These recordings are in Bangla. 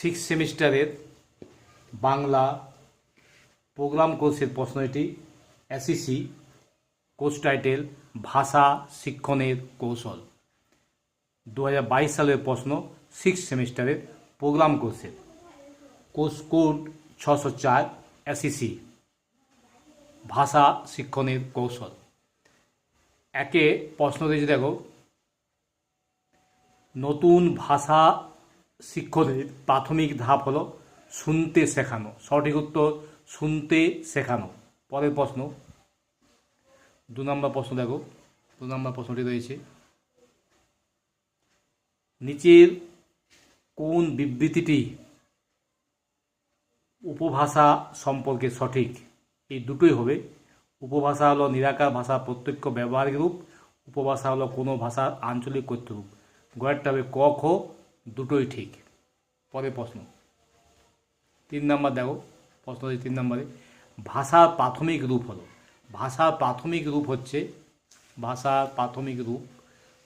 সিক্স সেমিস্টারের বাংলা প্রোগ্রাম কোর্সের প্রশ্ন এটি এসিসি কোর্স টাইটেল ভাষা শিক্ষণের কৌশল। দু হাজার বাইশ সালের প্রশ্ন সিক্স সেমিস্টারের প্রোগ্রাম কোর্সের কোর্স কোড ছশো চার এসিসি ভাষা শিক্ষণের কৌশল। একে প্রশ্ন দিয়েছে দেখো, নতুন ভাষা শিক্ষণের প্রাথমিক ধাপ হলো শুনতে শেখানো। সঠিক উত্তর, শুনতে শেখানো। পরের প্রশ্ন। দু নম্বর প্রশ্ন দেখো। দু নম্বর প্রশ্নটি রয়েছে। নিচের কোন বিবৃতিটি উপভাষা সম্পর্কে সঠিক? এই দুটোই হবে। উপভাষা হলো নিরাকার ভাষা প্রত্যক্ষ ব্যবহারিক রূপ। উপভাষা হলো কোনো ভাষার আঞ্চলিক কথ্যরূপ গয়েরটা হবে ক, খ। দুটোই ঠিক। পরে প্রশ্ন। তিন নাম্বার দেখো, প্রশ্ন তিন নম্বরে ভাষার প্রাথমিক রূপ হলো। ভাষার প্রাথমিক রূপ হচ্ছে ভাষার প্রাথমিক রূপ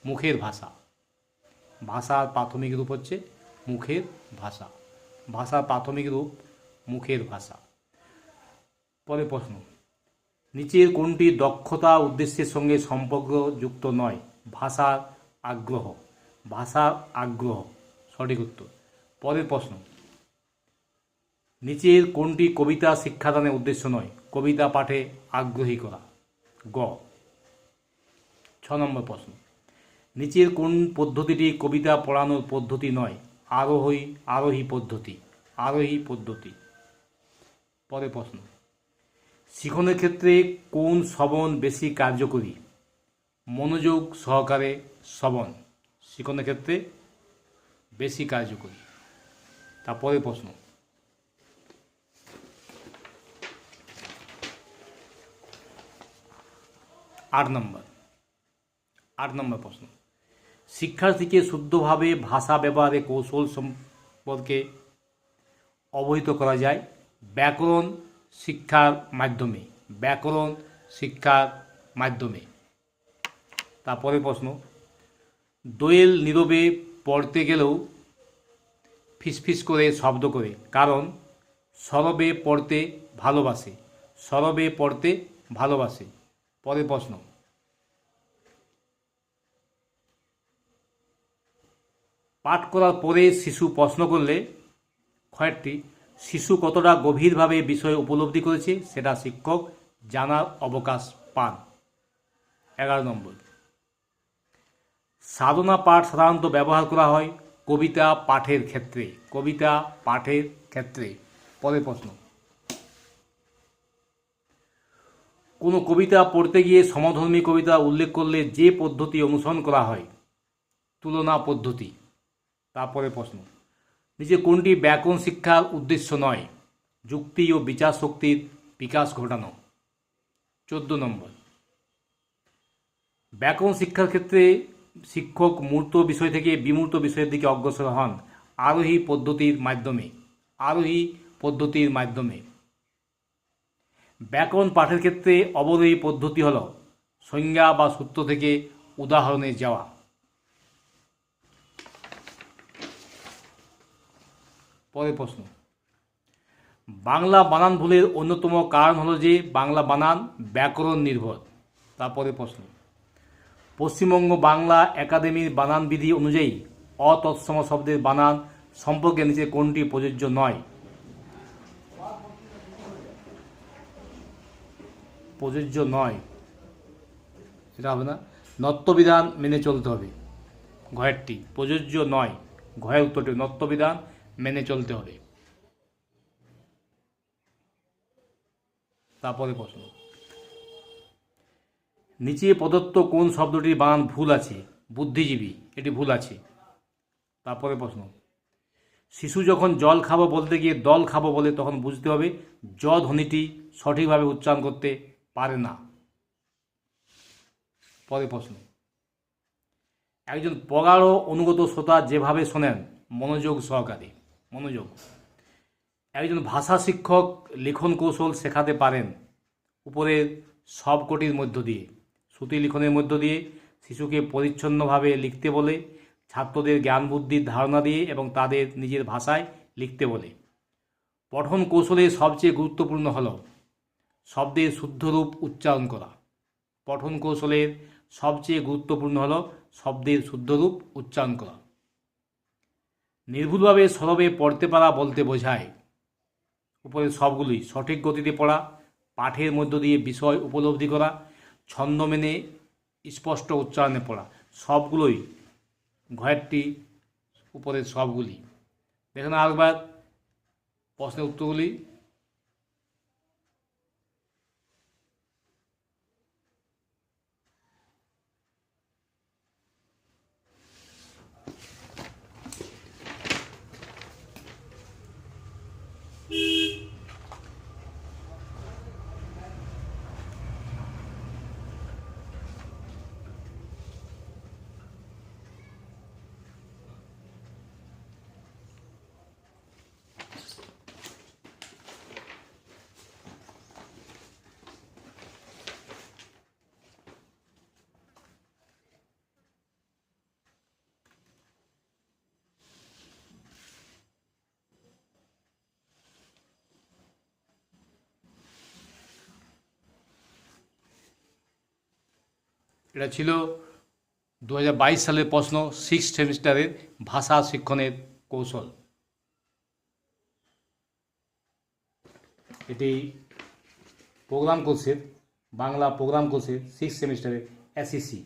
মুখের ভাষা। ভাষার প্রাথমিক রূপ হচ্ছে মুখের ভাষা। ভাষার প্রাথমিক রূপ মুখের ভাষা। পরে প্রশ্ন। নিচের কোনটি দক্ষতা উদ্দেশ্যের সঙ্গে সম্পর্কযুক্ত নয়? ভাষার আগ্রহ। ভাষার আগ্রহ। সঠিক উত্তর। পরের প্রশ্ন। নিচের কোনটি কবিতা শিক্ষাদানের উদ্দেশ্য নয়? কবিতা পাঠে আগ্রহী করা। গ। ছ নম্বর প্রশ্ন। নিচের কোন পদ্ধতিটি কবিতা পড়ানোর পদ্ধতি নয়? আরোহী আরোহী পদ্ধতি আরোহী পদ্ধতি। পরের প্রশ্ন। শিখনের ক্ষেত্রে কোন শ্রবণ বেশি কার্যকরী? মনোযোগ সহকারে শ্রবণ। শিখনের ক্ষেত্রে বেশি কার্যকরী। তারপরে প্রশ্ন। আট নম্বর। আট নম্বর প্রশ্ন। শিক্ষার্থীকে শুদ্ধভাবে ভাষা ব্যবহারে কৌশল সম্পর্কে অবহিত করা যায়। ব্যাকরণ শিক্ষার মাধ্যমে। ব্যাকরণ শিক্ষার মাধ্যমে। তারপরে প্রশ্ন। দোয়েল নীরবে গেলেও ফিসফিস করে, শব্দ করে। কারণ সরবে পড়তে ভালোবাসে, সরবে পড়তে ভালোবাসে। পরের প্রশ্ন। পাঠ করার পরে শিশু প্রশ্ন করলে কয়েকটি শিশু কতটা গভীরভাবে বিষয় উপলব্ধি করেছে, সেটা শিক্ষক জানার অবকাশ পান। এগারো নম্বর। সাধনা পাঠ সাধারণত ব্যবহার করা হয় কবিতা পাঠের ক্ষেত্রে, কবিতা পাঠের ক্ষেত্রে। পরের প্রশ্ন। কোনো কবিতা পড়তে গিয়ে সমধর্মী কবিতা উল্লেখ করলে যে পদ্ধতি অনুসরণ করা হয়? তুলনা পদ্ধতি। তারপরে প্রশ্ন। নিচে কোনটি ব্যাকরণ শিক্ষার উদ্দেশ্য নয়? যুক্তি ও বিচার শক্তির বিকাশ ঘটানো। চোদ্দ নম্বর। ব্যাকরণ শিক্ষার ক্ষেত্রে শিক্ষক মূর্ত বিষয় থেকে বিমূর্ত বিষয়ের দিকে অগ্রসর হন আরোহী পদ্ধতির মাধ্যমে, আরোহী পদ্ধতির মাধ্যমে। ব্যাকরণ পাঠের ক্ষেত্রে অবরোহী পদ্ধতি হল সংজ্ঞা বা সূত্র থেকে উদাহরণে যাওয়া। পরের প্রশ্ন। বাংলা বানান ভুলের অন্যতম কারণ হলো যে বাংলা বানান ব্যাকরণ নির্ভর। তারপরে প্রশ্ন। পশ্চিমবঙ্গ বাংলা একাডেমির বানান বিধি অনুযায়ী অতৎসম শব্দের বানান সম্পর্কে নিচে কোনটি প্রযোজ্য নয়? প্রযোজ্য নয়। সেটা হবে না। নত্যবিধান মেনে চলতে হবে। ঘয়েরটি, প্রযোজ্য নয়। ঘয়ের উত্তরটি নত্যবিধান মেনে চলতে হবে। তারপরে প্রশ্ন। নিচে প্রদত্ত কোন শব্দটির বানান ভুল আছে? বুদ্ধিজীবী, এটি ভুল আছে। তারপরে প্রশ্ন। শিশু যখন জল খাব বলতে গিয়ে দল খাব বলে তখন বুঝতে হবে জ ধ্বনিটি সঠিকভাবে উচ্চারণ করতে পারে না। পরে প্রশ্ন। একজন পগাড় অনুগত শ্রোতা যেভাবে শোনেন, মনোযোগ সহকারে, মনোযোগ। একজন ভাষা শিক্ষক লিখন কৌশল শেখাতে পারেন উপরের সবকটির মধ্য দিয়ে। শ্রুতি লিখনের মধ্য দিয়ে শিশুকে পরিচ্ছন্নভাবে লিখতে বলে, ছাত্রদের জ্ঞান বুদ্ধির ধারণা দিয়ে এবং তাদের নিজের ভাষায় লিখতে বলে। পঠন কৌশলে সবচেয়ে গুরুত্বপূর্ণ হল শব্দের শুদ্ধরূপ উচ্চারণ করা। পঠন কৌশলের সবচেয়ে গুরুত্বপূর্ণ হল শব্দের শুদ্ধরূপ উচ্চারণ করা। নির্ভুলভাবে সরবে পড়তে পারা বলতে বোঝায়। উপরে সবগুলোই সঠিক গতিতে পড়া, পাঠের মধ্য দিয়ে বিষয় উপলব্ধি করা ছন্দ মেনে স্পষ্ট উচ্চারণে পড়া। সবগুলোই ঘরেরটি উপরের সবগুলি। দেখুন আরেকবার প্রশ্নের উত্তরগুলি। এটা ছিল দু হাজার বাইশ সালের প্রশ্ন সিক্স সেমিস্টারের ভাষা শিক্ষণের কৌশল। এটি প্রোগ্রাম কোর্সের বাংলা প্রোগ্রাম কোর্সের সিক্স সেমিস্টারের এসইসি